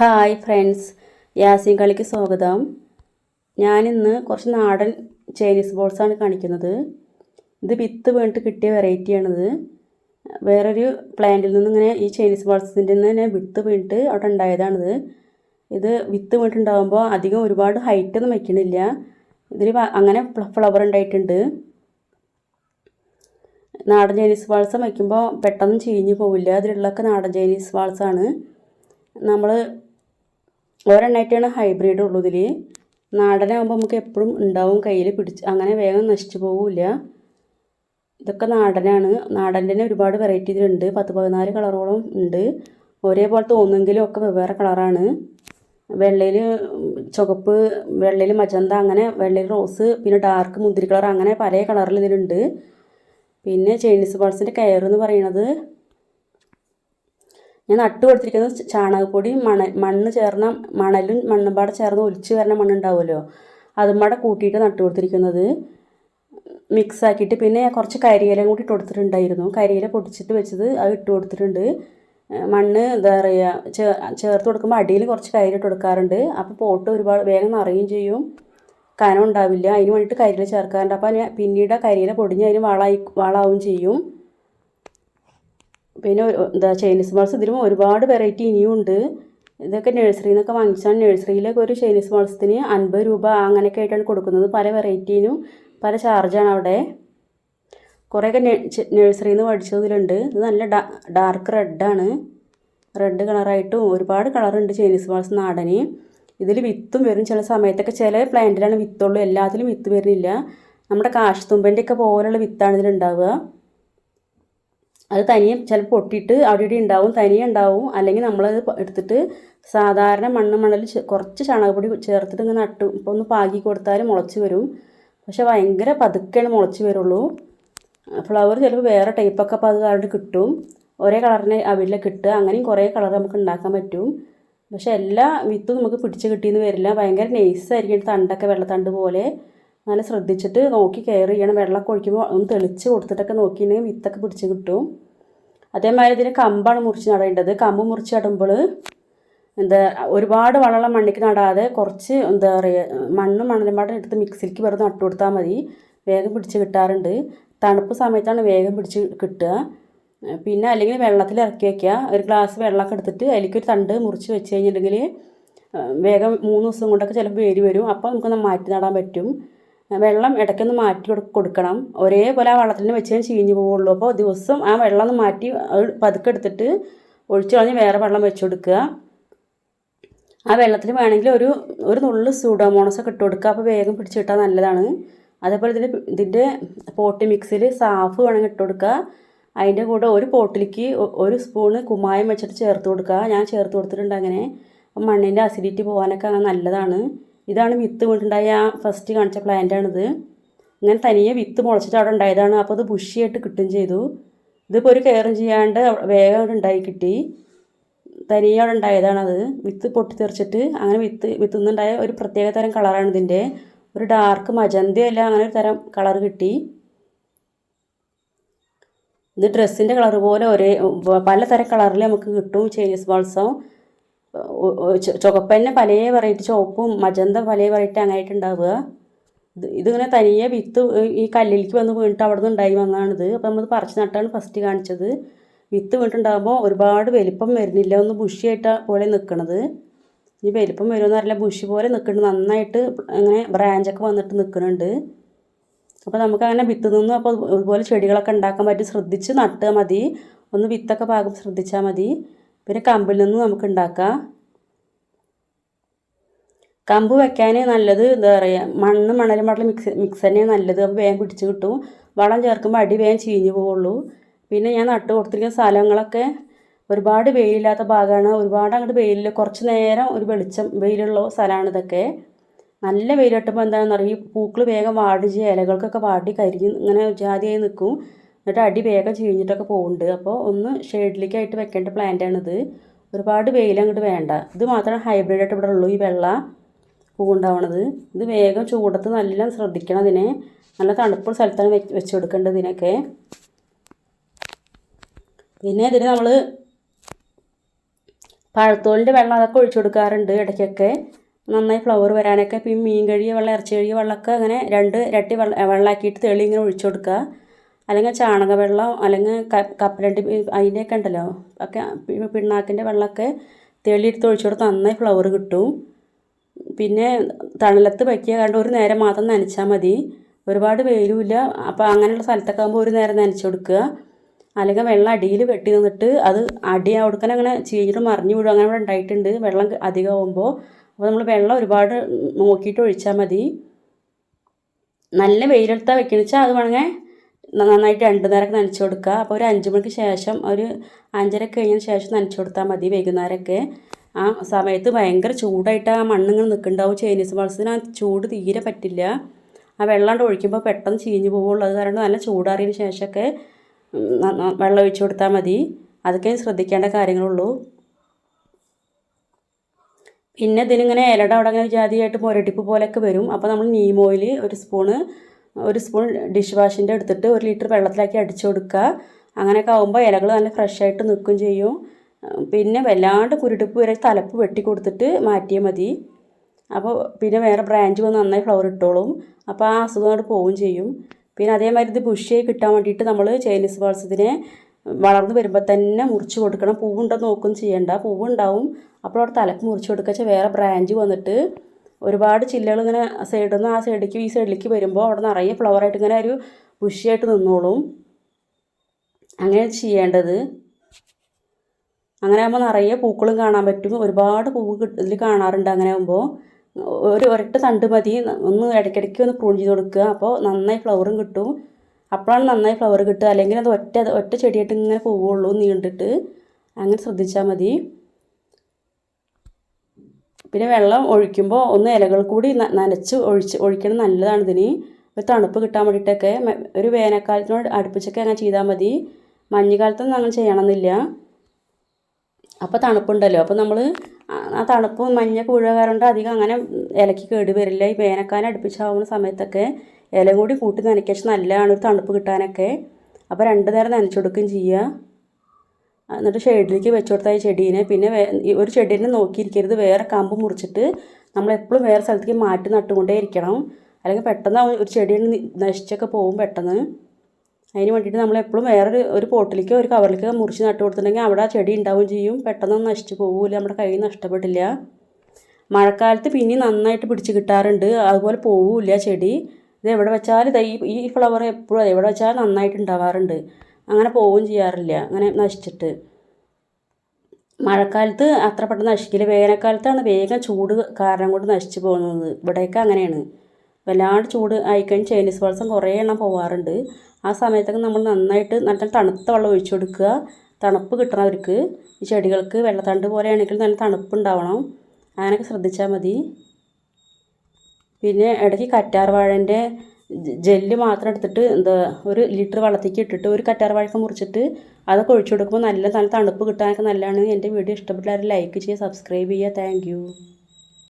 Hi friends Yasin കളിക്ക് സ്വാഗതം. ഞാനിന്ന് കുറച്ച് നാടൻ ചൈനീസ് ബോൾസാണ് കാണിക്കുന്നത്. ഇത് വിത്ത് വീണിട്ട് കിട്ടിയ വെറൈറ്റിയാണിത് വേറൊരു പ്ലാന്റിൽ നിന്ന് ഇങ്ങനെ ഈ ചൈനീസ് ബോൾസിന്റെ തന്നെ വിത്ത് വീണിട്ട് അവിടെ ഉണ്ടായതാണിത്. ഇത് വിത്ത് വീണിട്ടുണ്ടാകുമ്പോൾ അധികം ഒരുപാട് ഹൈറ്റൊന്നും വയ്ക്കണില്ല ഇതിൽ അങ്ങനെ ഫ്ലവർ ഉണ്ടായിട്ടുണ്ട്. നാടൻ ചൈനീസ് വാൾസം വയ്ക്കുമ്പോൾ പെട്ടെന്ന് ചീഞ്ഞു പോവില്ല. അതിലുള്ളൊക്കെ നാടൻ ചൈനീസ് വാൾസാണ് നമ്മൾ ഒരെണ്ണമായിട്ടാണ് ഹൈബ്രിഡ് ഉള്ളൂ ഇതിൽ നാടനാകുമ്പോൾ നമുക്ക് എപ്പോഴും ഉണ്ടാവും കയ്യിൽ പിടിച്ച് അങ്ങനെ വേഗം നശിച്ചു പോവില്ല. ഇതൊക്കെ നാടനാണ്. നാടന്റെ തന്നെ ഒരുപാട് വെറൈറ്റി ഇതിലുണ്ട്. പത്ത് പതിനാല് കളറോളം ഉണ്ട്. ഒരേപോലെ തോന്നുമെങ്കിലും ഒക്കെ വെവ്വേറെ കളറാണ്. വെള്ളയിൽ ചുവപ്പ് വെള്ളയിൽ മജന്ത അങ്ങനെ വെള്ളയിൽ റോസ് പിന്നെ ഡാർക്ക് മുന്തിരി കളർ അങ്ങനെ പല കളറിൽ ഇതിലുണ്ട്. പിന്നെ ചൈനീസ് ബോൾസിന്റെ കയർ എന്ന് പറയുന്നത് ഞാൻ നട്ടു കൊടുത്തിരിക്കുന്നത് ചാണകപ്പൊടിയും ചാണകപ്പൊടി മണ മണ്ണ് ചേർന്ന മണലും മണ്ണും പാടെ ചേർന്ന് ഒലിച്ച് വരുന്ന മണ്ണുണ്ടാവുമല്ലോ. അതും പാടെ കൂട്ടിയിട്ട് നട്ടു കൊടുത്തിരിക്കുന്നത് മിക്സ് ആക്കിയിട്ട് പിന്നെ കുറച്ച് കരിയില കൂടി ഇട്ട് കൊടുത്തിട്ടുണ്ടായിരുന്നു. കരിയില പൊടിച്ചിട്ട് വെച്ചത് അത് ഇട്ട് കൊടുത്തിട്ടുണ്ട്. മണ്ണ് എന്താ പറയുക ചേർ ചേർത്ത് കൊടുക്കുമ്പോൾ അടിയിൽ കുറച്ച് കരിയില ഇട്ട് കൊടുക്കാറുണ്ട്. അപ്പോൾ പോട്ട് ഒരുപാട് വേഗം നിറയുകയും ചെയ്യും. കനം ഉണ്ടാവില്ല. അതിന് വേണ്ടിയിട്ട് കരിയില ചേർക്കാറുണ്ട്. അപ്പോൾ പിന്നീട് ആ കരിയില പൊടിഞ്ഞ് അതിന് വളമായി വളമാവും ചെയ്യും. പിന്നെ എന്താ ചൈനീസ് മാൾസ് ഇതിലും ഒരുപാട് വെറൈറ്റി ഇനിയും ഉണ്ട് ഇതൊക്കെ നഴ്സറിയിൽ നിന്നൊക്കെ വാങ്ങിച്ചാൽ നഴ്സറിയിലൊക്കെ ഒരു ചൈനീസ് മാൾസത്തിന് അൻപത് രൂപ അങ്ങനെയൊക്കെ ആയിട്ടാണ് കൊടുക്കുന്നത്. പല വെറൈറ്റീനും പല ചാർജാണ് അവിടെ. കുറേയൊക്കെ നഴ്സറിയിൽ നിന്ന് മേടിച്ചതിലുണ്ട്. ഇത് നല്ല ഡാർക്ക് റെഡാണ് റെഡ് കളറായിട്ടും ഒരുപാട് കളറുണ്ട് ചൈനീസ് മാൾസ് നാടന്. ഇതിൽ വിത്തും വരും ചില സമയത്തൊക്കെ. ചില പ്ലാന്റിലാണ് വിത്തുള്ളൂ. എല്ലാത്തിലും വിത്ത് വരുന്നില്ല. നമ്മുടെ കാശത്തുമ്പന്റെ ഒക്കെ പോലുള്ള വിത്താണ് ഇതിലുണ്ടാവുക. അത് തനിയെ ചിലപ്പോൾ പൊട്ടിയിട്ട് അവിടെ ഇവിടെ ഉണ്ടാവും തനിയെ ഉണ്ടാവും. അല്ലെങ്കിൽ നമ്മളത് എടുത്തിട്ട് സാധാരണ മണ്ണ് മണൽ കുറച്ച് ചാണകപ്പൊടി ചേർത്തിട്ട് ഇങ്ങനെ നട്ടു. ഇപ്പോൾ ഒന്ന് പാകി കൊടുത്താൽ മുളച്ച് വരും. പക്ഷെ ഭയങ്കര പതുക്കെയാണ് മുളച്ച് വരുള്ളൂ. ഫ്ലവർ ചിലപ്പോൾ വേറെ ടൈപ്പൊക്കെ അപ്പോൾ അത് കാരണം കിട്ടും. ഒരേ കളറിന് അവിലെ കിട്ടുക. അങ്ങനെയും കുറേ കളർ നമുക്ക് ഉണ്ടാക്കാൻ പറ്റും. പക്ഷെ എല്ലാ വിത്തും നമുക്ക് പിടിച്ച് കിട്ടിയെന്ന് വരില്ല. ഭയങ്കര നൈസായിരിക്കും തണ്ടൊക്കെ വെള്ളത്തണ്ട് പോലെ. നല്ല ശ്രദ്ധിച്ചിട്ട് നോക്കി കെയർ ചെയ്യണം. വെള്ളമൊക്കെ ഒഴിക്കുമ്പോൾ ഒന്ന് തെളിച്ച് കൊടുത്തിട്ടൊക്കെ നോക്കിയിട്ടുണ്ടെങ്കിൽ വിത്തൊക്കെ പിടിച്ച് കിട്ടും. അതേമാതിരി ഇതിന് കമ്പാണ് മുറിച്ച് നടേണ്ടത്. കമ്പ് മുറിച്ച് നടുമ്പോൾ എന്താ ഒരുപാട് വളമുള്ള മണ്ണിക്ക് നടാതെ കുറച്ച് എന്താ പറയുക മണ്ണും മണലും പാടെ എടുത്ത് മിക്സിലേക്ക് വെറുതെ നട്ടു കൊടുത്താൽ മതി. വേഗം പിടിച്ച് കിട്ടാറുണ്ട്. തണുപ്പ് സമയത്താണ് വേഗം പിടിച്ച് കിട്ടുക. പിന്നെ അല്ലെങ്കിൽ വെള്ളത്തിൽ ഇറക്കി വയ്ക്കുക ഒരു ഗ്ലാസ് വെള്ളമൊക്കെ എടുത്തിട്ട് അതിലേക്ക് ഒരു തണ്ട് മുറിച്ച് വെച്ച് കഴിഞ്ഞിട്ടുണ്ടെങ്കിൽ വേഗം മൂന്ന് ദിവസം കൊണ്ടൊക്കെ ചിലപ്പോൾ വേര് വരും. അപ്പോൾ നമുക്ക് മാറ്റി നടാൻ പറ്റും. വെള്ളം ഇടയ്ക്കൊന്ന് മാറ്റി കൊടു- കൊടുക്കണം. ഒരേപോലെ ആ വെള്ളത്തിൽ വെച്ച് ചീഞ്ഞു പോവുള്ളൂ. അപ്പോൾ ദിവസം ആ വെള്ളം ഒന്ന് മാറ്റി പതുക്കെ എടുത്തിട്ട് ഒഴിച്ചു കളഞ്ഞ് വേറെ വെള്ളം വെച്ച് കൊടുക്കുക. ആ വെള്ളത്തിൽ വേണമെങ്കിൽ ഒരു ഒരു നുള്ളു സൂഡോമോണസ് ഒക്കെ ഇട്ട് കൊടുക്കുക. അപ്പോൾ വേഗം പിടിച്ച് കിട്ടാൻ നല്ലതാണ്. അതേപോലെ ഇതിന്റെ ഇതിന്റെ പോട്ടി മിക്സിൽ സാഫ് വേണമെങ്കിൽ ഇട്ട് കൊടുക്കുക. അതിന്റെ കൂടെ ഒരു പോട്ടിലേക്ക് ഒരു സ്പൂണ് കുമ്മായം വെച്ചിട്ട് ചേർത്ത് കൊടുക്കുക. ഞാൻ ചേർത്ത് കൊടുത്തിട്ടുണ്ട് അങ്ങനെ. മണ്ണിന്റെ അസിഡിറ്റി പോകാനൊക്കെ നല്ലതാണ്. ഇതാണ് വിത്ത് വീണ്ടുണ്ടായ ഫസ്റ്റ് കാണിച്ച പ്ലാന്റാണിത് ഇങ്ങനെ തനിയെ വിത്ത് മുളച്ചിട്ട് അവിടെ ഉണ്ടായതാണ്. അപ്പോൾ അത് ബുഷിയായിട്ട് കിട്ടുകയും ചെയ്തു. ഇതിപ്പോൾ ഒരു കെയറും ചെയ്യാണ്ട് വേഗം അവിടെ ഉണ്ടായി കിട്ടി. തനിയെ അവിടെ ഉണ്ടായതാണത്. വിത്ത് പൊട്ടിത്തെറിച്ചിട്ട് അങ്ങനെ വിത്ത് വിത്ത് നിന്നുണ്ടായ ഒരു പ്രത്യേക തരം കളറാണ് ഇതിന്റെ. ഒരു ഡാർക്ക് മജന്തയല്ല അങ്ങനെ ഒരു തരം കളർ കിട്ടി. ഇത് ഡ്രസ്സിന്റെ കളർ പോലെ ഒരേ പലതരം കളറിൽ നമുക്ക് കിട്ടും. ചൈനീസ് ബാൾസം ചുവപ്പ് പല വെറൈറ്റി ചുവപ്പും മജന്ത പല വെറൈറ്റി അങ്ങനെയായിട്ട് ഉണ്ടാവുക ഇതിങ്ങനെ തനിയെ വിത്ത് ഈ കല്ലിലേക്ക് വന്ന് വീണിട്ട് അവിടെ നിന്ന് ഉണ്ടായി വന്നതാണിത്. അപ്പോൾ നമ്മൾ പറിച്ച് നട്ടാണ് ഫസ്റ്റ് കാണിച്ചത്. വിത്ത് വീണിട്ടുണ്ടാകുമ്പോൾ ഒരുപാട് വലിപ്പം വരുന്നില്ല. ഒന്ന് ബുഷിയായിട്ട് പോലെ നിൽക്കണത് ഇനി വലിപ്പം വരുമെന്ന് അറിയില്ല. ബുഷി പോലെ നിൽക്കുന്നുണ്ട് നന്നായിട്ട് അങ്ങനെ ബ്രാഞ്ചൊക്കെ വന്നിട്ട് നിൽക്കുന്നുണ്ട് അപ്പോൾ നമുക്ക് അങ്ങനെ വിത്ത് നിന്നും അപ്പോൾ ഇതുപോലെ ചെടികളൊക്കെ ഉണ്ടാക്കാൻ പറ്റി. ശ്രദ്ധിച്ച് നട്ടുക മതി. ഒന്ന് വിത്തൊക്കെ പാകം ശ്രദ്ധിച്ചാൽ മതി. പിന്നെ കമ്പിൽ നിന്ന് നമുക്ക് ഉണ്ടാക്കാം. കമ്പ് വെക്കാൻ നല്ലത് എന്താ പറയുക മണ്ണ് മണലും മടലും മിക്സ് മിക്സ് തന്നെയാണ് നല്ലത്. വേഗം പിടിച്ച് കിട്ടും. വളം ചേർക്കുമ്പോൾ അടി വേഗം ചീഞ്ഞ് പോവുള്ളൂ. പിന്നെ ഞാൻ നട്ട് കൊടുത്തിരിക്കുന്ന സ്ഥലങ്ങളൊക്കെ ഒരുപാട് വെയിലില്ലാത്ത ഭാഗമാണ് ഒരുപാട് അങ്ങോട്ട് വെയിലില്ല കുറച്ച് നേരം ഒരു വെളിച്ചം വെയിലുള്ള സ്ഥലമാണ് ഇതൊക്കെ. നല്ല വെയിൽ കിട്ടുമ്പോൾ എന്താണെന്ന് പറയുക പൂക്കൾ വേഗം വാടി ചെയ്യും ഇലകൾക്കൊക്കെ വാടി കരിഞ്ഞ് ഇങ്ങനെ ജാതിയായി നിൽക്കും എന്നിട്ട് അടി വേഗം ചീഞ്ഞിട്ടൊക്കെ പോകുന്നുണ്ട് അപ്പോൾ ഒന്ന് ഷെയ്ഡിലേക്കായിട്ട് വെക്കേണ്ട പ്ലാന്റാണിത് ഒരുപാട് വെയിൽ അങ്ങോട്ട് വേണ്ട. ഇത് മാത്രമേ ഹൈബ്രിഡ് ആയിട്ട് ഇവിടെ ഉള്ളൂ ഈ വെള്ള പൂവുണ്ടാവണത്. ഇത് വേഗം ചൂടത്ത് നല്ല ശ്രദ്ധിക്കണം അതിനെ. നല്ല തണുപ്പുള്ള സ്ഥലത്താണ് വെച്ച് വെച്ച് കൊടുക്കേണ്ടത് ഇതിനൊക്കെ. പിന്നെ ഇതിന് നമ്മൾ പഴത്തോലിന്റെ വെള്ളം അതൊക്കെ ഒഴിച്ചു കൊടുക്കാറുണ്ട് ഇടയ്ക്കൊക്കെ. നന്നായി ഫ്ലവർ വരാനൊക്കെ. പിന്നെ മീൻ കഴുകിയ വെള്ളം ഇറച്ചി കഴുകിയ വെള്ളമൊക്കെ അങ്ങനെ രണ്ട് ഇരട്ടി വെള്ളം വെള്ളമാക്കിയിട്ട് തെളി ഇങ്ങനെ ഒഴിച്ചു കൊടുക്കുക. അല്ലെങ്കിൽ ചാണക വെള്ളം അല്ലെങ്കിൽ കപ്പലണ്ടി അതിന്റെയൊക്കെ ഉണ്ടല്ലോ. ഒക്കെ പിണ്ണാക്കിന്റെ വെള്ളമൊക്കെ തെളിയെടുത്ത് ഒഴിച്ചു കൊടുത്ത് നന്നായി ഫ്ലവർ കിട്ടും. പിന്നെ തണലത്ത് വയ്ക്കുക കണ്ട് ഒരു നേരം മാത്രം നനച്ചാൽ മതി. ഒരുപാട് വെയിലുമില്ല. അപ്പോൾ അങ്ങനെയുള്ള സ്ഥലത്തൊക്കെ ആകുമ്പോൾ ഒരു നേരം നനച്ചു കൊടുക്കുക. അല്ലെങ്കിൽ വെള്ളം അടിയിൽ വെട്ടി നിന്നിട്ട് അത് അടി കൊടുക്കാൻ അങ്ങനെ ചീഞ്ഞിട്ട് മറിഞ്ഞു വിടും അങ്ങനെ ഇവിടെ ഉണ്ടായിട്ടുണ്ട്. വെള്ളം അധികമാകുമ്പോൾ അപ്പോൾ നമ്മൾ വെള്ളം ഒരുപാട് നോക്കിയിട്ട് ഒഴിച്ചാൽ മതി. നല്ല വെയിലെടുത്താൽ വെക്കുന്നത് വെച്ചാൽ അത് വേണമെങ്കിൽ നന്നായിട്ട് രണ്ട് നേരമൊക്കെ നനച്ചു കൊടുക്കുക. അപ്പോൾ ഒരു അഞ്ച് മണിക്ക് ശേഷം ഒരു അഞ്ചര കഴിഞ്ഞതിന് ശേഷം നനച്ചു കൊടുത്താൽ മതി വൈകുന്നേരമൊക്കെ. ആ സമയത്ത് ഭയങ്കര ചൂടായിട്ട് ആ മണ്ണിങ്ങനെ നിൽക്കുന്നുണ്ടാവും. ചൈനീസ് വളസിന് ആ ചൂട് തീരെ പറ്റില്ല. ആ വെള്ളം ഒഴിക്കുമ്പോൾ പെട്ടെന്ന് ചീഞ്ഞ് പോകുള്ളൂ അത് കാരണം നല്ല ചൂടാറിയതിന് ശേഷമൊക്കെ വെള്ളം ഒഴിച്ചു കൊടുത്താൽ മതി. അതൊക്കെ ശ്രദ്ധിക്കേണ്ട കാര്യങ്ങളുള്ളൂ. പിന്നെ ഇതിനിങ്ങനെ ഇലയുടെ അവിടെ അങ്ങനെ ജാതിയായിട്ട് മുരടിപ്പ് പോലെയൊക്കെ വരും. അപ്പോൾ നമ്മൾ നീമോയിൽ ഒരു സ്പൂണ് ഒരു സ്പൂൺ ഡിഷ് വാഷിന്റെ എടുത്തിട്ട് ഒരു ലിറ്റർ വെള്ളത്തിലാക്കി അടിച്ചു കൊടുക്കുക. അങ്ങനെയൊക്കെ ആകുമ്പോൾ ഇലകൾ നല്ല ഫ്രഷായിട്ട് നിൽക്കും ചെയ്യും. പിന്നെ വല്ലാണ്ട് കുരുടിപ്പ് വരെ തലപ്പ് വെട്ടി കൊടുത്തിട്ട് മാറ്റിയാൽ മതി. അപ്പോൾ പിന്നെ വേറെ ബ്രാഞ്ച് വന്ന് നന്നായി ഫ്ലവർ ഇട്ടോളും. അപ്പോൾ ആ അസുഖം അങ്ങോട്ട് പോവുകയും ചെയ്യും. പിന്നെ അതേമാതിരി ഇത് ബുഷിയായി കിട്ടാൻ വേണ്ടിയിട്ട് നമ്മൾ ചൈനീസ് വാൾസത്തിനെ വളർന്നു വരുമ്പോൾ തന്നെ മുറിച്ച് കൊടുക്കണം. പൂവുണ്ടോ നോക്കും ചെയ്യേണ്ട. പൂവുണ്ടാവും. അപ്പോൾ അവിടെ തലക്ക് മുറിച്ച് കൊടുക്കുക. വേറെ ബ്രാഞ്ച് വന്നിട്ട് ഒരുപാട് ചില്ലകൾ ഇങ്ങനെ സൈഡിൽ നിന്ന് ആ സൈഡിലേക്ക് ഈ സൈഡിലേക്ക് വരുമ്പോൾ അവിടെ നിറയെ ഫ്ലവറായിട്ട് ഇങ്ങനെ ഒരു ബുഷിയായിട്ട് നിന്നോളും. അങ്ങനെ ചെയ്യേണ്ടത്. അങ്ങനെ ആകുമ്പോൾ നിറയെ പൂക്കളും കാണാൻ പറ്റും. ഒരുപാട് പൂവ് ഇതിൽ കാണാറുണ്ട് അങ്ങനെ ആകുമ്പോൾ ഒരു ഒരൊറ്റ തണ്ട് മതി. ഒന്ന് ഇടയ്ക്കിടയ്ക്ക് ഒന്ന് പ്രൂൺ ചെയ്ത് കൊടുക്കുക. അപ്പോൾ നന്നായി ഫ്ലവറും കിട്ടും. അപ്പോഴാണ് നന്നായി ഫ്ലവർ കിട്ടുക. അല്ലെങ്കിൽ അത് ഒറ്റ ഒറ്റ ചെടിയായിട്ട് ഇങ്ങനെ പോവുള്ളൂ നീണ്ടിട്ട്. അങ്ങനെ ശ്രദ്ധിച്ചാൽ മതി. പിന്നെ വെള്ളം ഒഴിക്കുമ്പോൾ ഒന്ന് ഇലകൾ കൂടി നനച്ച് ഒഴിച്ച് ഒഴിക്കണം നല്ലതാണ് ഇതിന്. ഒരു തണുപ്പ് കിട്ടാൻ വേണ്ടിയിട്ടൊക്കെ ഒരു വേനൽക്കാലത്തിനോട് അടുപ്പിച്ചൊക്കെ അങ്ങനെ ചെയ്താൽ മതി. മഞ്ഞുകാലത്തൊന്നും അങ്ങനെ ചെയ്യണമെന്നില്ല അപ്പോൾ തണുപ്പുണ്ടല്ലോ. അപ്പോൾ നമ്മൾ ആ തണുപ്പ് മഞ്ഞൊക്കെ കാരണം അധികം അങ്ങനെ ഇലയ്ക്ക് കേട് വരില്ല. ഈ വേനൽക്കാലം അടുപ്പിച്ചാവുന്ന സമയത്തൊക്കെ ഇല കൂടി കൂട്ടി നനയ്ക്കാൻ നല്ലതാണ് ഒരു തണുപ്പ് കിട്ടാനൊക്കെ. അപ്പോൾ രണ്ട് നേരം നനച്ചു കൊടുക്കുകയും ചെയ്യുക എന്നിട്ട് ഷെയ്ഡിലേക്ക് വെച്ച് കൊടുത്താൽ ഈ ചെടീനെ പിന്നെ ഒരു ചെടീനെ നോക്കിയിരിക്കരുത്. വേറെ കമ്പ് മുറിച്ചിട്ട് നമ്മൾ എപ്പോഴും വേറെ സ്ഥലത്തേക്ക് മാറ്റി നട്ടുകൊണ്ടേ ഇരിക്കണം. അല്ലെങ്കിൽ പെട്ടെന്ന് ഒരു ചെടി നശിച്ചൊക്കെ പോകും പെട്ടെന്ന്. അതിന് വേണ്ടിയിട്ട് നമ്മൾ എപ്പോഴും വേറൊരു ഒരു പോട്ടിലേക്കോ ഒരു കവറിലേക്കോ മുറിച്ച് നട്ട് കൊടുത്തിട്ടുണ്ടെങ്കിൽ അവിടെ ആ ചെടി ഉണ്ടാവുകയും ചെയ്യും. പെട്ടെന്ന് നശിച്ചു പോകില്ല നമ്മുടെ കയ്യിൽ നഷ്ടപ്പെട്ടില്ല മഴക്കാലത്ത് പിന്നെ നന്നായിട്ട് പിടിച്ച് കിട്ടാറുണ്ട്. അതുപോലെ പോവില്ല ചെടി. ഇത് എവിടെ വെച്ചാലും ഈ ഫ്ലവർ എപ്പോഴും എവിടെ വെച്ചാലും നന്നായിട്ട് ഉണ്ടാവാറുണ്ട്. അങ്ങനെ പോവുകയും ചെയ്യാറില്ല. അങ്ങനെ നശിച്ചിട്ട്. മഴക്കാലത്ത് അത്ര പെട്ടെന്ന് നശിക്കില്ല. വേനൽക്കാലത്താണ് വേഗം ചൂട് കാരണം കൊണ്ട് നശിച്ചു പോകുന്നത്. ഇവിടെയൊക്കെ അങ്ങനെയാണ്. വല്ലാണ്ട് ചൂട് ആയിക്കഴിഞ്ഞ് ചൈനീസ് വെള്ളം കുറേ എണ്ണം പോവാറുണ്ട്. ആ സമയത്തൊക്കെ നമ്മൾ നന്നായിട്ട് നല്ല തണുത്ത വെള്ളം ഒഴിച്ചു കൊടുക്കുക. തണുപ്പ് കിട്ടണം അവർക്ക്. ഈ ചെടികൾക്ക് വെള്ളത്തണ്ട് പോലെയാണെങ്കിൽ നല്ല തണുപ്പ് ഉണ്ടാവണം അങ്ങനെയൊക്കെ ശ്രദ്ധിച്ചാൽ മതി. പിന്നെ ഇടയ്ക്ക് കറ്റാർ വാഴന്റെ ജെല്ല് മാത്രം എടുത്തിട്ട് എന്താ ഒരു ലിറ്റർ വെള്ളത്തേക്ക് ഇട്ടിട്ട് ഒരു കറ്റാർ വാഴക്ക മുറിച്ചിട്ട് അതൊക്കെ ഒഴിച്ചു കൊടുക്കുമ്പോൾ നല്ല നല്ല തണുപ്പ് കിട്ടാനൊക്കെ നല്ലതാണ്. എന്റെ വീഡിയോ ഇഷ്ടപ്പെട്ടാൽ ലൈക്ക് ചെയ്യുക സബ്സ്ക്രൈബ് ചെയ്യുക. താങ്ക്